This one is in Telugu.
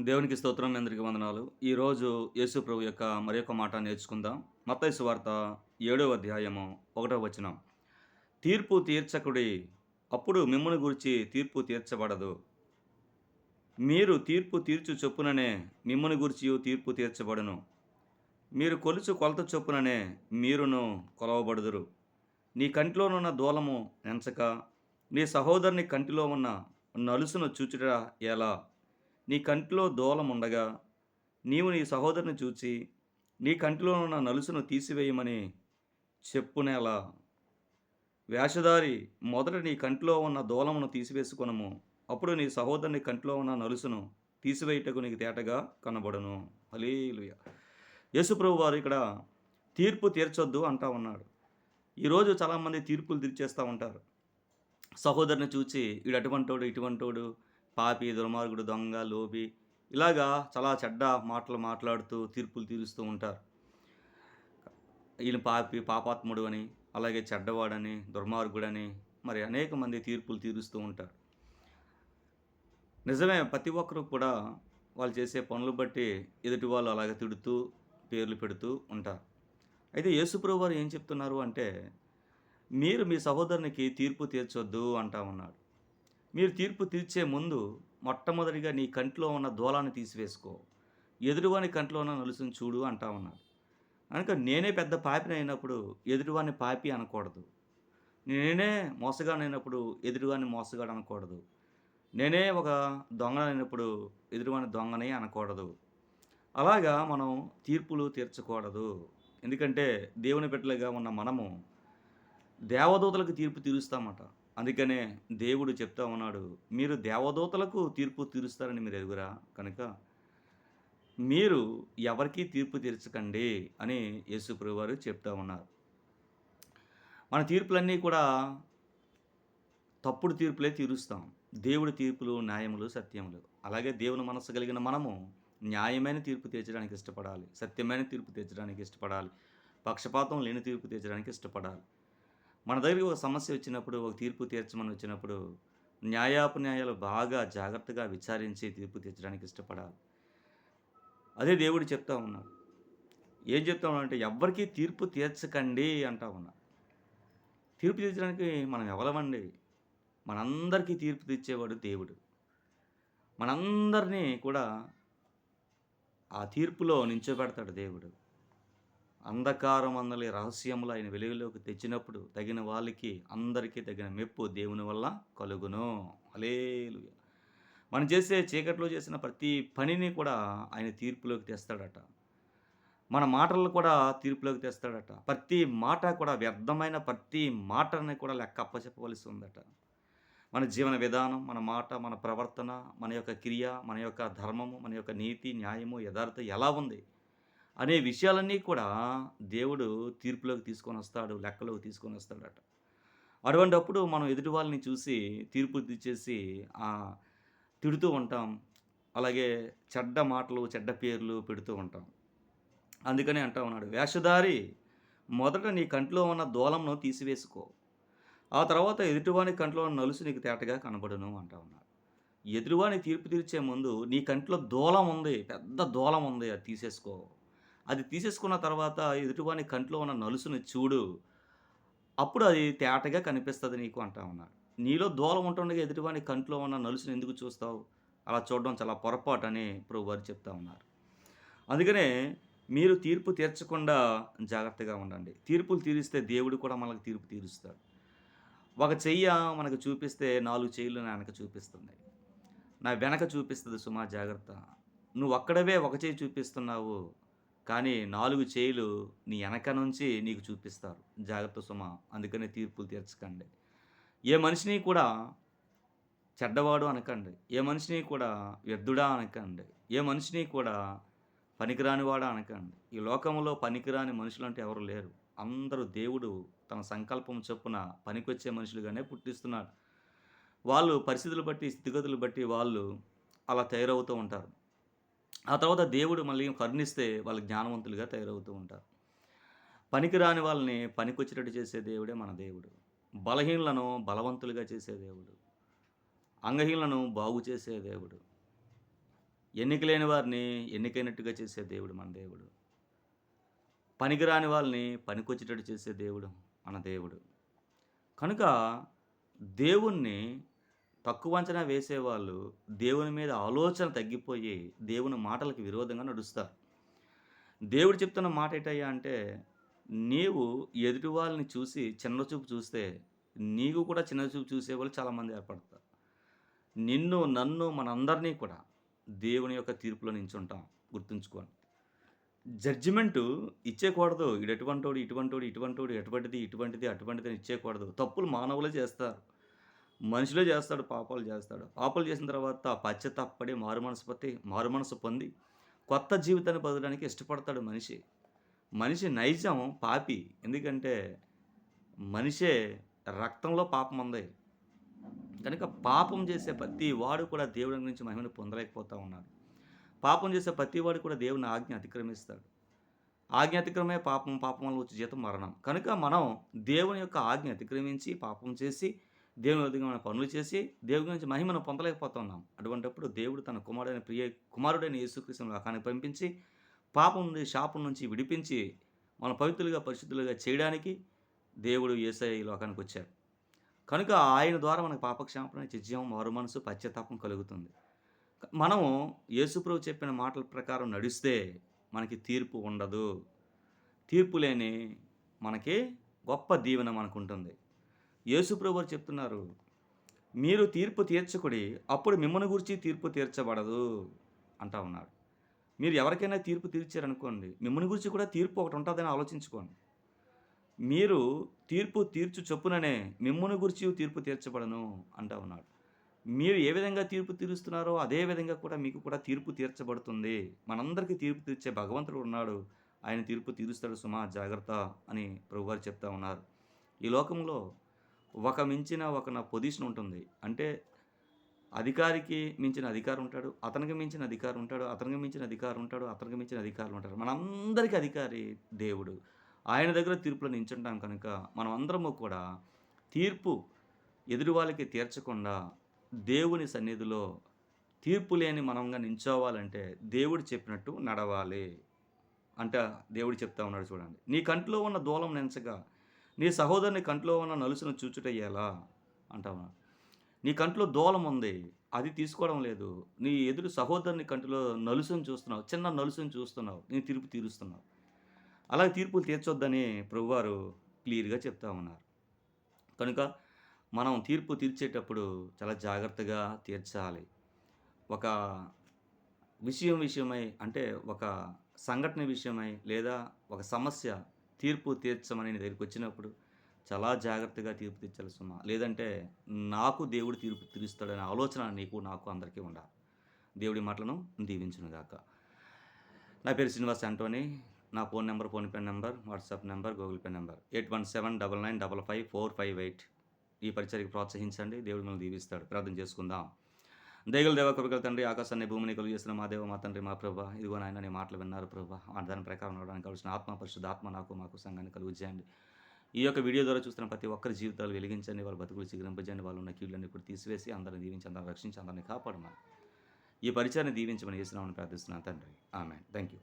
దేవునికి స్తోత్రం మీ అందరికీ వందనాలు. ఈరోజు యేసు ప్రభు యొక్క మరి యొక్క మాట నేర్చుకుందాం. మత్తయి వార్త ఏడవ అధ్యాయము ఒకటవ వచనం. తీర్పు తీర్చకుడి అప్పుడు మిమ్మల్ని గురించి తీర్పు తీర్చబడదు. మీరు తీర్పు తీర్చు చొప్పుననే మిమ్మల్ని గురించి తీర్పు తీర్చబడును. మీరు కొలుచు కొలత చొప్పుననే మీరును కొలవబడుదురు. నీ కంటిలోనున్న దూలము ఎంచక నీ సహోదరుని కంటిలో ఉన్న నలుసును చూచుట ఎలా? నీ కంటిలో దోలముండగా నీవు నీ సహోదరుని చూచి నీ కంటిలో ఉన్న నలుసును తీసివేయమని చెప్పునేలా. వేషధారి మొదట నీ కంటిలో ఉన్న దూలమును తీసివేసుకొనము. అప్పుడు నీ సహోదరుని కంటిలో ఉన్న నలుసును తీసివేయుటకు నీకు తేటగా కనబడును. అలీలుయ యేసుప్రభు వారు ఇక్కడ తీర్పు తీర్చొద్దు అంటా ఉన్నాడు. ఈరోజు చాలామంది తీర్పులు తీర్చేస్తూ ఉంటారు. సహోదరుని చూచి వీడు అటువంటోడు ఇటువంటోడు పాపి దుర్మార్గుడు దొంగ లోపి ఇలాగా చాలా చెడ్డ మాటలు మాట్లాడుతూ తీర్పులు తీరుస్తూ ఉంటారు. ఈయన పాపి పాపాత్ముడు అని అలాగే చెడ్డవాడని దుర్మార్గుడని మరి అనేక మంది తీర్పులు తీరుస్తూ ఉంటారు. నిజమే ప్రతి ఒక్కరు కూడా వాళ్ళు చేసే పనులు బట్టి ఎదుటి వాళ్ళు అలాగే తిడుతూ పేర్లు పెడుతూ ఉంటారు. అయితే యేసుప్రభు వారు ఏం చెప్తున్నారు అంటే మీరు మీ సహోదరునికి తీర్పు తీర్చొద్దు అంటా ఉన్నాడు. మీరు తీర్పు తీర్చే ముందు మొట్టమొదటిగా నీ కంటిలో ఉన్న దూలాన్ని తీసివేసుకో. ఎదురువాని కంటిలో ఉన్న నలుసుని చూడు అంటా ఉన్నాడు. కనుక నేనే పెద్ద పాపిని అయినప్పుడు ఎదురువాని పాపి అనకూడదు. నేనే మోసగాడైనప్పుడు ఎదురువాని మోసగాడు అనకూడదు. నేనే ఒక దొంగనైనప్పుడు ఎదురువాని దొంగనే అనకూడదు. అలాగా మనం తీర్పులు తీర్చకూడదు. ఎందుకంటే దేవుని బిడ్డలుగా ఉన్న మనము దేవదూతలకు తీర్పు తీరుస్తామట. అందుకనే దేవుడు చెప్తా ఉన్నాడు మీరు దేవదూతలకు తీర్పు తీరుస్తారని మీరు ఎరుగురా కనుక మీరు ఎవరికీ తీర్పు తీర్చకండి అని యేసుప్రభు వారు చెప్తా ఉన్నారు. మన తీర్పులన్నీ కూడా తప్పుడు తీర్పులే తీరుస్తాం. దేవుడి తీర్పులు న్యాయములు సత్యములు. అలాగే దేవుని మనసు కలిగిన మనము న్యాయమైన తీర్పు తీర్చడానికి ఇష్టపడాలి సత్యమైన తీర్పు తీర్చడానికి ఇష్టపడాలి పక్షపాతం లేని తీర్పు తీర్చడానికి ఇష్టపడాలి. మన దగ్గరికి ఒక సమస్య వచ్చినప్పుడు ఒక తీర్పు తీర్చమని వచ్చినప్పుడు న్యాయాపన్యాయాలు బాగా జాగ్రత్తగా విచారించి తీర్పు తీర్చడానికి ఇష్టపడాలి. అదే దేవుడు చెప్తా ఉన్నాడు. ఏం చెప్తా అంటే ఎవ్వరికీ తీర్పు తీర్చకండి అంటా ఉన్నా. తీర్పు తీర్చడానికి మనం ఎవరమండి మనందరికీ తీర్పు తీర్చేవాడు దేవుడు. మనందరినీ కూడా ఆ తీర్పులో నించోబెడతాడు దేవుడు. అంధకారం అందలి రహస్యములు ఆయన వెలుగులోకి తెచ్చినప్పుడు తగిన వాళ్ళకి అందరికీ తగిన మెప్పు దేవుని వల్ల కలుగును. అలేలు మనం చేసే చీకట్లో చేసిన ప్రతి పనిని కూడా ఆయన తీర్పులోకి తెస్తాడట. మన మాటలు కూడా తీర్పులోకి తెస్తాడట. ప్రతి మాట కూడా వ్యర్థమైన ప్రతి మాటని కూడా లెక్క అప్పచెప్పవలసి ఉందట. మన జీవన విధానం మన మాట మన ప్రవర్తన మన యొక్క క్రియ మన యొక్క ధర్మము మన యొక్క నీతి న్యాయము యథార్థ ఎలా ఉంది? అనే విషయాలన్నీ కూడా దేవుడు తీర్పులోకి తీసుకొని వస్తాడు లెక్కలోకి తీసుకొని వస్తాడట. అటువంటప్పుడు మనం ఎదుటి వాళ్ళని చూసి తీర్పు తీసేసి తిడుతూ ఉంటాం. అలాగే చెడ్డ మాటలు చెడ్డ పేర్లు పెడుతూ ఉంటాం. అందుకని అంటా ఉన్నాడు వేషధారి మొదట నీ కంట్లో ఉన్న దూలంను తీసివేసుకో. ఆ తర్వాత ఎదుటివాని కంట్లో ఉన్న నలుసు నీకు తేటగా కనబడును అంటా ఉన్నాడు. ఎదురువాని తీర్పు తీర్చే ముందు నీ కంట్లో దూలం ఉంది పెద్ద దూలం ఉంది అది తీసేసుకో. అది తీసేసుకున్న తర్వాత ఎదుటివాని కంట్లో ఉన్న నలుసుని చూడు అప్పుడు అది తేటగా కనిపిస్తుంది నీకు అంటా ఉన్నాడు నీలో దూలం ఉంటుండగా ఎదుటివాని కంట్లో ఉన్న నలుసుని ఎందుకు చూస్తావు? అలా చూడడం చాలా పొరపాటు అని ప్రభు వారు చెప్తా ఉన్నారు. అందుకనే మీరు తీర్పు తీర్చకుండా జాగ్రత్తగా ఉండండి. తీర్పులు తీరిస్తే దేవుడు కూడా మనకు తీర్పు తీరుస్తాడు. ఒక చెయ్య మనకు చూపిస్తే నాలుగు చెయ్యలు నా వెనక చూపిస్తుంది నా వెనక చూపిస్తుంది సుమా జాగ్రత్త. నువ్వు అక్కడవే ఒక చెయ్యి చూపిస్తున్నావు. కానీ నాలుగు చేయిలు నీ వెనక నుంచి నీకు చూపిస్తారు. జాగ్రత్త సుమ అందుకనే తీర్పులు తీర్చకండి. ఏ మనిషిని కూడా చెడ్డవాడు అనకండి. ఏ మనిషిని కూడా వ్యర్థుడా అనకండి. ఏ మనిషిని కూడా పనికిరానివాడా అనకండి. ఈ లోకంలో పనికిరాని మనుషులు అంటే ఎవరు లేరు. అందరూ దేవుడు తన సంకల్పం చొప్పున పనికొచ్చే మనుషులుగానే పుట్టిస్తున్నాడు వాళ్ళు పరిస్థితులు బట్టి స్థితిగతులు బట్టి వాళ్ళు అలా తయారవుతూ ఉంటారు. ఆ తర్వాత దేవుడు మళ్ళీ కరుణిస్తే వాళ్ళు జ్ఞానవంతులుగా తయారవుతూ ఉంటారు. పనికిరాని వాళ్ళని పనికొచ్చినట్టు చేసే దేవుడే మన దేవుడు. బలహీనులను బలవంతులుగా చేసే దేవుడు. అంగహీనులను బాగు చేసే దేవుడు. ఎన్నికలేని వారిని ఎన్నికైనట్టుగా చేసే దేవుడు మన దేవుడు. పనికిరాని వాళ్ళని పనికొచ్చేటట్టు చేసే దేవుడు మన దేవుడు. కనుక దేవుణ్ణి తక్కువ అంచనా వేసేవాళ్ళు దేవుని మీద ఆలోచన తగ్గిపోయి దేవుని మాటలకు విరోధంగా నడుస్తారు. దేవుడు చెప్తున్న మాట ఏంటయ్యా అంటే నీవు ఎదుటి వాళ్ళని చూసి చిన్న చూపు చూస్తే నీకు కూడా చిన్న చూపు చూసేవాళ్ళు చాలామంది ఏర్పడతారు. నిన్ను నన్ను మనందరినీ కూడా దేవుని యొక్క తీర్పులో నించుంటాం. గుర్తుంచుకోండి. జడ్జిమెంటు ఇచ్చేకూడదు. ఇటు ఎటువంటోడు ఇటువంటోడు ఇటువంటోడు ఎటువంటిది ఇటువంటిది అటువంటిది ఇచ్చేకూడదు. ఇచ్చేయకూడదు తప్పులు మానవులే చేస్తారు. మనుషులే చేస్తాడు పాపాలు చేస్తాడు. పాపాలు చేసిన తర్వాత పశ్చాత్తాపడి మారు మనసు పట్టి మారు మనసు పొంది కొత్త జీవితాన్ని పొందడానికి ఇష్టపడతాడు మనిషి. మనిషి నైజం పాపి. ఎందుకంటే మనిషే రక్తంలో పాపం ఉంది. కనుక పాపం చేసే ప్రతి వాడు కూడా దేవుడి గురించి మహిమను పొందలేకపోతూ ఉన్నాడు. పాపం చేసే ప్రతి వాడు కూడా దేవుని ఆజ్ఞ అతిక్రమిస్తాడు. ఆజ్ఞ అతిక్రమే పాపం పాపం వల్ల వచ్చే జీతం మరణం. కనుక మనం దేవుని యొక్క ఆజ్ఞ అతిక్రమించి పాపం చేసి దేవుని విధంగా పనులు చేసి దేవుని గురించి మహిమను పొందలేకపోతున్నాం. అటువంటిప్పుడు దేవుడు తన కుమారుడైన ప్రియ కుమారుడైన యేసుకృష్ణ లోకానికి పంపించి పాపం నుండి శాపం నుంచి విడిపించి మన పవిత్రులుగా పరిశుద్ధులుగా చేయడానికి దేవుడు ఏసఐ లోకానికి వచ్చాడు. కనుక ఆయన ద్వారా మనకు పాపక్షాపణ చిజ్యం వారు మనసు పశ్చాత్తాపం కలుగుతుంది. మనము యేసుప్రభు చెప్పిన మాటల ప్రకారం నడిస్తే మనకి తీర్పు ఉండదు. తీర్పు లేని మనకి గొప్ప దీవెన మనకు ఉంటుంది. యేసుప్రభువారు చెప్తున్నారు మీరు తీర్పు తీర్చకుడి అప్పుడు మిమ్మల్ని గురించి తీర్పు తీర్చబడదు అంటా ఉన్నాడు మీరు ఎవరికైనా తీర్పు తీర్చారనుకోండి మిమ్మల్ని గురించి కూడా తీర్పు ఒకటి ఉంటుందని ఆలోచించుకోండి. మీరు తీర్పు తీర్చు చొప్పుననే మిమ్మల్ని గురించి తీర్పు తీర్చబడను అంటా ఉన్నాడు మీరు ఏ విధంగా తీర్పు తీరుస్తున్నారో అదే విధంగా కూడా మీకు కూడా తీర్పు తీర్చబడుతుంది. మనందరికీ తీర్పు తీర్చే భగవంతుడు ఉన్నాడు. ఆయన తీర్పు తీరుస్తాడు సుమా జాగ్రత్త అని ప్రభువారు చెప్తా ఉన్నారు. ఈ లోకంలో ఒక మించిన ఒక నా పొజిషన్ ఉంటుంది. అంటే అధికారికి మించిన అధికారం ఉంటాడు అతనికి మించిన అధికారం ఉంటాడు అతనికి మించిన అధికారం ఉంటాడు అతనికి మించిన అధికారులు ఉంటారు. మనందరికీ అధికారి దేవుడు. ఆయన దగ్గర తీర్పులో నించుంటాం కనుక మనం అందరము కూడా తీర్పు ఎదురు వాళ్ళకి తీర్చకుండా దేవుని సన్నిధిలో తీర్పు లేని మనంగా నించోవాలంటే దేవుడు చెప్పినట్టు నడవాలి. అంటే దేవుడు చెప్తా ఉన్నాడు చూడండి. నీ కంట్లో ఉన్న దూలం నెంచగా నీ సహోదరుని కంట్లో ఉన్న నలుసును చూచుటయ్యేలా అంటా నీ కంట్లో దూలం ఉంది అది తీసుకోవడం లేదు. నీ ఎదురు సహోదరుని కంటిలో నలుసును చూస్తున్నావు చిన్న నలుసును చూస్తున్నావు నీ తీర్పు తీరుస్తున్నావు. అలాగే తీర్పులు తీర్చొద్దని ప్రభువారు క్లియర్గా చెప్తా ఉన్నారు. కనుక మనం తీర్పు తీర్చేటప్పుడు చాలా జాగ్రత్తగా తీర్చాలి. ఒక విషయం విషయమై అంటే ఒక సంఘటన విషయమై లేదా ఒక సమస్య తీర్పు తీర్చమని నీ దగ్గరికి వచ్చినప్పుడు చాలా జాగ్రత్తగా తీర్పు తీర్చాల్సి ఉన్నా లేదంటే నాకు దేవుడు తీర్పు తీరుస్తాడనే ఆలోచన నీకు నాకు అందరికీ ఉండాలి. దేవుడి మాటలను దీవించునుగాక నా పేరు శ్రీనివాస్ అంటోని నా phone number PhonePe number WhatsApp number Google Pay number. Eight one seven double nine double five four five eight. ఈ పరిచయకి ప్రోత్సహించండి. దేవుడు మిమ్మల్ని దీవిస్తాడు. ప్రార్థన చేసుకుందాం. దేగుల దేవ కృపగల తండ్రి ఆకాశాన్ని భూమిని కలుగు చేసిన మా దేవ మా తండ్రి మా ప్రభా. ఇదిగో నాయన నీ మాటలు విన్నారు ప్రభా. దాని ప్రకారం నడవడానికి కావాల్సిన ఆత్మ పరిశుద్ధ ఆత్మ నాకు మాకు సంఘాన్ని కలుగు చేయండి ఈ యొక్క వీడియో ద్వారా చూస్తున్న ప్రతి ఒక్కరి జీవితాలు వెలిగించండి వాళ్ళ బతుకులు చిగురింపజేయండి వాళ్ళు ఉన్న కీళ్ళని కూడా తీసివేసి అందరిని దీవించి అందరిని రక్షించి అందరిని కాపాడమని. ఈ పరిచయాన్ని దీవించమని చేసినామని ప్రార్థిస్తున్నాను తండ్రి. ఆమె థ్యాంక్ యూ